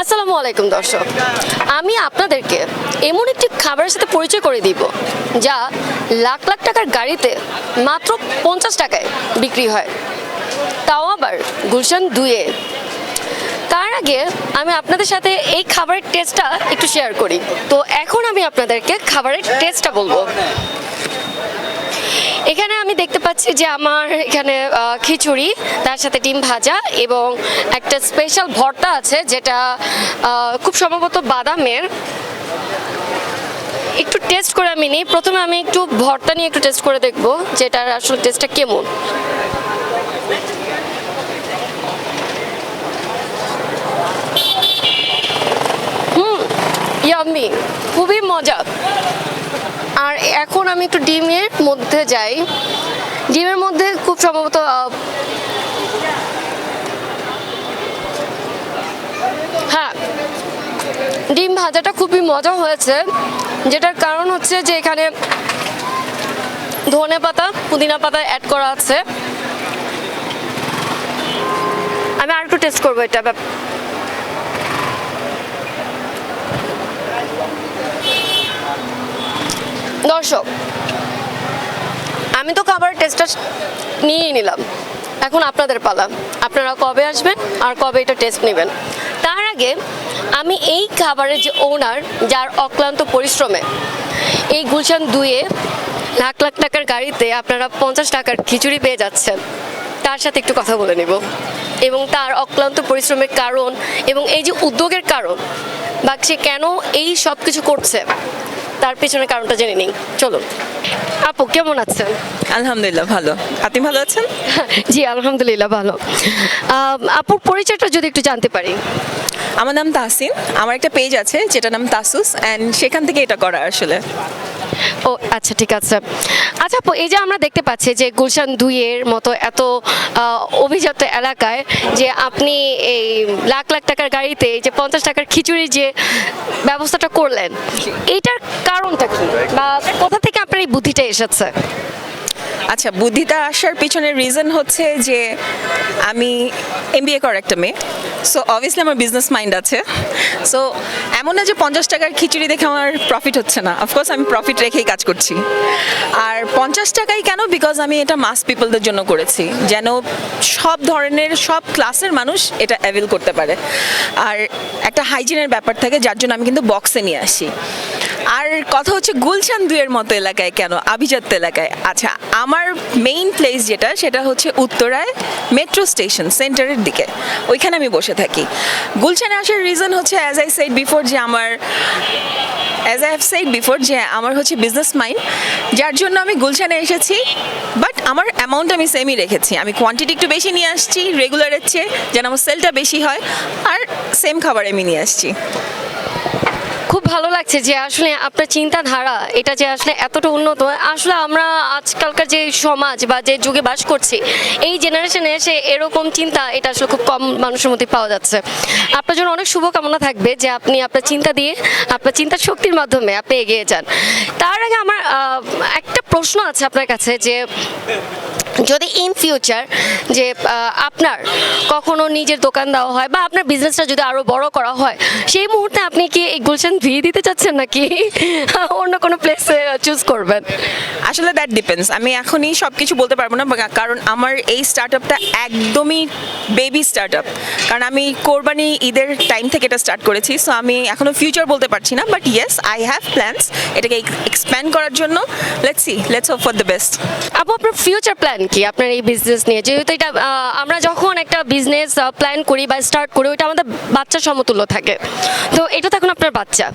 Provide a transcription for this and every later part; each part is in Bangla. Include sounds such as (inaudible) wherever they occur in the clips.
আসসালামু আলাইকুম, দর্শক। আমি আপনাদেরকে এমন একটি খাবারের সাথে পরিচয় করে দিব, যা লাখ লাখ টাকার গাড়িতে মাত্র পঞ্চাশ টাকায় বিক্রি হয়। তাও আবার গুলশান দুয়ে তার আগে আমি আপনাদের সাথে এই খাবারের টেস্টটা একটু শেয়ার করি। তো এখন আমি আপনাদেরকে খাবারের টেস্টটা বলব। এখানে আমি দেখতে পাচ্ছি যে আমার এখানে খিচুড়ি, তার সাথে ডিম ভাজা এবং একটা স্পেশাল ভর্তা আছে যেটা খুব সম্ভবত বাদামের। একটু টেস্ট করে আমি নিই। প্রথমে আমি একটু ভর্তা নিয়ে একটু টেস্ট করে দেখব যেটার আসলে টেস্টটা কেমন। ইয়াম্মি খুবই মজা। আর এখন আমি একটু ডিমের মধ্যে যাই। ডিমের মধ্যে খুব সম্ভবত হ্যাঁ ডিম ভাজাটা খুবই মজা হয়েছে। যেটার কারণ হচ্ছে যে এখানে ধনে পাতা, পুদিনা পাতা অ্যাড করা আছে। আমি আর একটু টেস্ট করব এটা দর্শক, আমি তো খাবারের টেস্টটা নিয়েই নিলাম। এখন আপনাদের পালা, আপনারা কবে আসবেন আর কবে এটা টেস্ট নেবেন? তার আগে আমি এই খাবারের যে ওনার যার অক্লান্ত পরিশ্রমে এই গুলশান দুয়ে লাখ লাখ টাকার গাড়িতে আপনারা পঞ্চাশ টাকার খিচুড়ি পেয়ে যাচ্ছেন, তার সাথে একটু কথা বলে নেব। এবং তার অক্লান্ত পরিশ্রমের কারণ এবং এই যে উদ্যোগের কারণ, বা সে কেন এই সব কিছু করছে তার পেছনের কারণটা জেনে নিই। চলুন। আপু কেমন আছেন? আলহামদুলিল্লাহ ভালো। আপনি ভালো আছেন? (laughs) জি আলহামদুলিল্লাহ ভালো। আপুর পরিচয়টা যদি একটু জানতে পারি। আমার নাম তাহসিন। আমার একটা পেজ আছে যেটা নাম তাসুস অ্যান্ড সেখান থেকে এটা করা আসলে। ও আচ্ছা ঠিক আছে। আচ্ছা আপু এই যে আমরা দেখতে পাচ্ছি যে গুলশান দুইয়ের মতো এত অভিজাত এলাকায় যে আপনি এই লাখ লাখ টাকার গাড়িতে যে পঞ্চাশ টাকার খিচুড়ির যে ব্যবস্থাটা করলেন এইটার কারণটা কি? বা কোথা থেকে আপনার এই বুদ্ধিটা এসেছে? আচ্ছা বুদ্ধিটা আসার পিছনের রিজন হচ্ছে যে আমি এমবিএ করার একটা মেয়ে। সো অবভিয়াসলি আমার বিজনেস মাইন্ড আছে। সো এমন না যে পঞ্চাশ টাকার খিচুড়ি দেখে আমার প্রফিট হচ্ছে না। অফকোর্স আমি প্রফিট রেখেই কাজ করছি। আর পঞ্চাশ টাকাই কেন? বিকজ আমি এটা মাস পিপলদের জন্য করেছি। যেন সব ধরনের, সব ক্লাসের মানুষ এটা অ্যাভেল করতে পারে। আর একটা হাইজিনের ব্যাপার থাকে, যার জন্য আমি কিন্তু বক্সে নিয়ে আসি। আর কথা হচ্ছে গুলশান দুয়ের মতো এলাকায় কেন? আভিজাত্য এলাকায়। আচ্ছা আমার মেইন প্লেস যেটা, সেটা হচ্ছে উত্তরায় মেট্রো স্টেশন সেন্টারের দিকে। ওইখানে আমি বসে থাকি। গুলশানে আসার রিজন হচ্ছে অ্যাজ আই সাইড বিফোর যে আমার as I have side before যে আমার হচ্ছে বিজনেস মাইন্ড যার জন্য আমি গুলশানে এসেছি বাট আমার অ্যামাউন্ট আমি সেমই রেখেছি। আমি কোয়ান্টিটি একটু বেশি নিয়ে আসছি রেগুলারের চেয়ে, যেন আমার সেলটা বেশি হয়। আর সেম খাবার আমি নিয়ে আসছি। খুব ভালো লাগছে যে আসলে আপনার চিন্তাধারা, এটা যে আসলে এতটা উন্নত। আসলে আমরা আজকালকার যে সমাজ বা যে যুগে বাস করছি, এই জেনারেশনে এসে এরকম চিন্তা, এটা আসলে খুব কম মানুষের মধ্যে পাওয়া যাচ্ছে। আপনার জন্য অনেক শুভকামনা থাকবে যে আপনি আপনার চিন্তা দিয়ে, আপনার চিন্তার শক্তির মাধ্যমে আপনি এগিয়ে যান। তার আগে আমার একটা প্রশ্ন আছে আপনার কাছে যে যদি ইন ফিউচার যে আপনার কখনো নিজের দোকান দেওয়া হয় বা আপনার বিজনেসটা যদি আরও বড় করা হয় সেই মুহূর্তে আপনি কি এই গুলশান দিয়ে দিতে চাচ্ছেন নাকি? (laughs) অন্য কোনো প্লেসে চুজ করবেন? আসলে দ্যাট ডিপেন্ডস আমি এখনই সব কিছু বলতে পারব না কারণ আমার এই স্টার্ট আপটা একদমই বেবি স্টার্ট আপ কারণ আমি কোরবানি ঈদের টাইম থেকে এটা স্টার্ট করেছি সো আমি এখনও ফিউচার বলতে পারছি না but yes I have plans এটাকে এক্সপ্যান্ড করার জন্য let's see let's hope for the best আপু আপনার ফিউচার প্ল্যান কি আপনার এই বিজনেস নিয়ে? যেহেতু এটা আমরা যখন একটা বিজনেস প্ল্যান করি বা স্টার্ট করি, ওইটা আমাদের বাচ্চার সমতুল্য থাকে। তো এটা তো এখন আপনার বাচ্চা।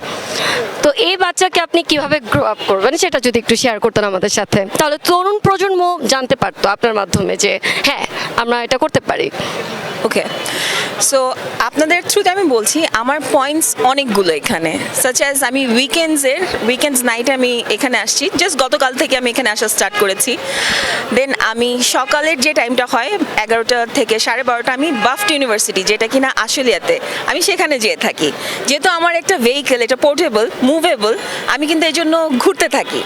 তো এই বাচ্চাকে আপনি কীভাবে গ্রো আপ করবেন? সেটা যদি একটু শেয়ার করতেন আমাদের সাথে। তাহলে তরুণ প্রজন্ম জানতে পারতো আপনার মাধ্যমে যে হ্যাঁ আমরা এটা করতে পারি। ওকে সো আপনাদের থ্রুতে আমি বলছি, আমার পয়েন্টস অনেকগুলো এখানে। সাচ অ্যাজ আমি উইকেন্ডসের উইকেন্ডস নাইট আমি এখানে আসছি। জাস্ট গতকাল থেকে আমি এখানে আসা স্টার্ট করেছি। দেন আমি সকালের যে টাইমটা হয়, এগারোটা থেকে সাড়ে বারোটা, আমি বাফট ইউনিভার্সিটি যেটা কিনা আশুলিয়াতে, আমি সেখানে যেয়ে থাকি। যেহেতু আমার একটা ভেহিকেল এটা পোর্টেবল মুভেবল আমি কিন্তু এই জন্য ঘুরতে থাকি।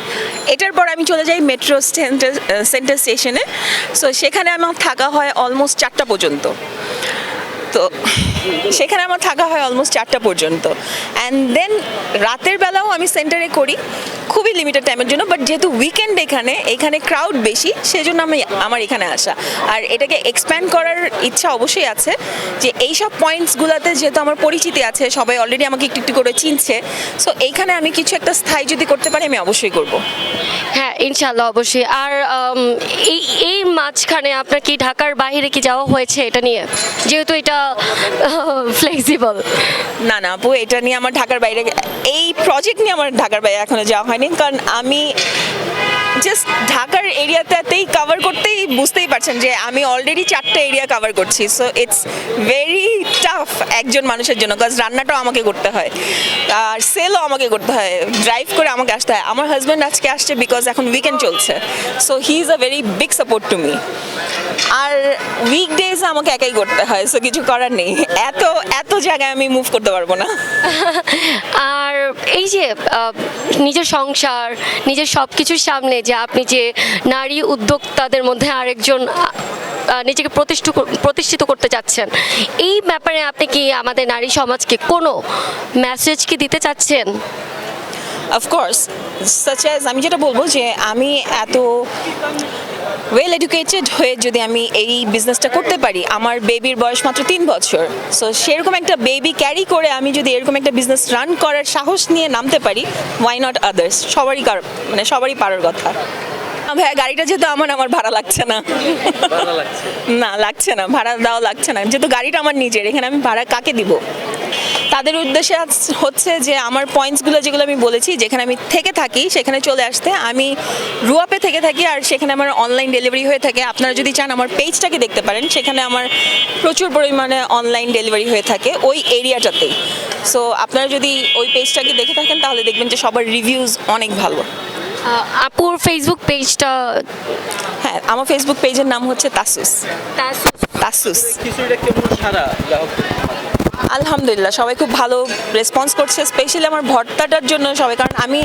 এটার পর আমি চলে যাই মেট্রো সেন্টার সেন্টার স্টেশনে সো সেখানে আমার থাকা হয় অলমোস্ট চারটা পর্যন্ত। তো সেখানে আমার থাকা হয় অলমোস্ট চারটা পর্যন্ত। অ্যান্ড দেন রাতের বেলাও আমি সেন্টারে করি, খুবই লিমিটেড টাইমের জন্য বাট যেহেতু উইকেন্ড এখানে এখানে ক্রাউড বেশি, সেজন্য আমি আমার এখানে আসা। আর এটাকে এক্সপ্যান্ড করার ইচ্ছা অবশ্যই আছে, যে এইসব পয়েন্টসগুলোতে যেহেতু আমার পরিচিতি আছে, সবাই অলরেডি আমাকে একটু একটু করে চিনছে সো এইখানে আমি কিছু একটা স্থায়ী যদি করতে পারি, আমি অবশ্যই করব। হ্যাঁ ইনশাল্লাহ অবশ্যই। আর এই এই মাঝখানে আপনার কি ঢাকার বাইরে কি যাওয়া হয়েছে এটা নিয়ে? যেহেতু এটা (laughs) ফ্লেক্সিবল না না, আপু, এটা নিয়ে আমার ঢাকার বাইরে এই প্রজেক্ট নিয়ে আমার ঢাকার বাইরে এখনও যাওয়া হয়নি, কারণ আমি জাস্ট ঢাকার এরিয়াটাতেই কভার করতেই বুঝতেই পারছেন যে আমি অলরেডি চারটে এরিয়া কভার করছি। সো ইটস ভেরি টাফ একজন মানুষের জন্য কাজ রান্নাটাও আমাকে করতে হয়। আর সেলও আমাকে করতে হয়। ড্রাইভ করে আমাকে আসতে হয়। আমার হাজব্যান্ড আজকে আসছে বিকজ এখন উইকেন্ড চলছে। So he is a very big support to me R weekdays আমাকে একাই করতে হয়। সো কিছু করার নেই। এত এত জায়গায় আমি মুভ করতে পারব না। (laughs) আর এই যে নিজের সংসার, নিজের সব কিছুর সামনে যে আপনি যে নারী উদ্যোক্তাদের মধ্যে আরেকজন নিজেকে প্রতিষ্ঠিত প্রতিষ্ঠিত করতে চাচ্ছেন, এই ব্যাপারে আপনি কি আমাদের নারী সমাজকে কোনো মেসেজ কি দিতে চাচ্ছেন? অফকোর্স সাচ আমি যেটা বলব যে আমি এত ওয়েল এডুকেটেড হয়ে যদি আমি এই বিজনেসটা করতে পারি আমার বেবির বয়স মাত্র তিন বছর। সো সেরকম একটা বেবি ক্যারি করে আমি যদি এরকম একটা বিজনেস রান করার সাহস নিয়ে নামতে পারি ওয়াই নট আদার্স সবারই কার মানে সবারই পারার কথা। ভাইয়া গাড়িটা যেহেতু আমার আমার ভাড়া লাগছে না। না লাগছে না ভাড়া দেওয়া লাগছে না। যেহেতু গাড়িটা আমার নিজের এখানে আমি ভাড়া কাকে দিব? তাদের উদ্দেশ্যে হচ্ছে যে আমার পয়েন্টসগুলো যেগুলো আমি বলেছি যেখানে আমি থেকে থাকি সেখানে চলে আসতে। আমি রুয়াপে থেকে থাকি আর সেখানে আমার অনলাইন ডেলিভারি হয়ে থাকে। আপনারা যদি চান আমার পেজটাকে দেখতে পারেন সেখানে আমার প্রচুর পরিমাণে অনলাইন ডেলিভারি হয়ে থাকে ওই এরিয়াটাতেই সো আপনারা যদি ওই পেজটাকে দেখে থাকেন তাহলে দেখবেন যে সবার রিভিউজ অনেক ভালো। আপুর ফেসবুক পেজটা হ্যাঁ আমার ফেসবুক পেজের নাম হচ্ছে তাসুস। তাসুস। কেমন সারা? আলহামদুলিল্লাহ সবাই খুব ভালো রেসপন্স করছে স্পেশালি আমার ভর্তাটার জন্য সবাই কারণ আমি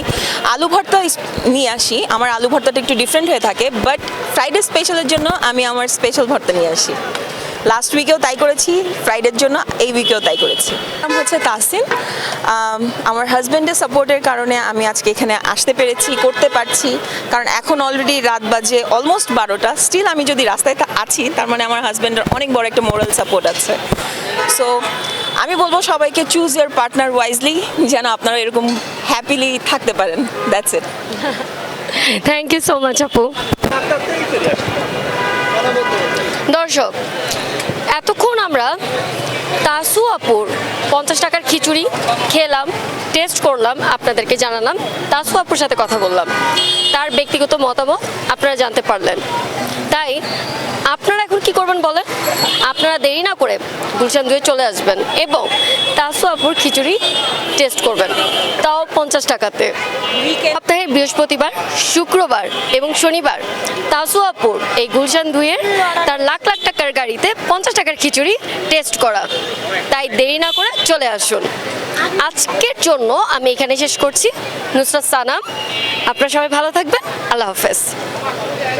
আলু ভর্তা নিয়ে আসি আমার আলু ভর্তাটা একটু ডিফারেন্ট হয়ে থাকে বাট ফ্রাইডে স্পেশালের জন্য আমি আমার স্পেশাল ভর্তা নিয়ে আসি। লাস্ট উইকেও তাই করেছি ফ্রাইডের জন্য এই উইকেও তাই করেছি। নাম হচ্ছে তাসিন আম, আমার হাজব্যান্ডের সাপোর্টের কারণে আমি আজকে এখানে আসতে পেরেছি করতে পারছি কারণ এখন অলরেডি রাত বাজে অলমোস্ট বারোটা স্টিল আমি যদি রাস্তায় আছি তার মানে আমার হাজব্যান্ডের অনেক বড় একটা মোরাল সাপোর্ট আছে। সো আমি বলব সবাইকে চুজ ইয়ার পার্টনার ওয়াইজলি যেন আপনারা এরকম হ্যাপিলি থাকতে পারেন। That's it thank you so much আপু। দর্শক এতক্ষণ আমরা তাসু আপুর পঞ্চাশ টাকার খিচুড়ি খেলাম টেস্ট করলাম, আপনাদেরকে জানালাম, তাসু আপুর সাথে কথা বললাম। তার ব্যক্তিগত মতামত আপনারা জানতে পারলেন। তাই আপনারা এখন কি করবেন বলেন? আপনারা দেরি না করে গুলশান দুয়ে চলে আসবেন এবং তাসু আপুর খিচুড়ি টেস্ট করবেন। তাও পঞ্চাশ টাকাতে। সপ্তাহে বৃহস্পতিবার, শুক্রবার এবং শনিবার তাসু আপুর এই গুলশান ধুয়ে তার লাখ লাখ টাকার গাড়িতে পঞ্চাশ টাকার খিচুড়ি টেস্ট করা। তাই দেরি না করে চলে আসুন। আজকের জন্য আমি এখানে শেষ করছি। নুসরাত সানাম, আপনারা সবাই ভালো থাকবেন। আল্লাহ হাফেজ।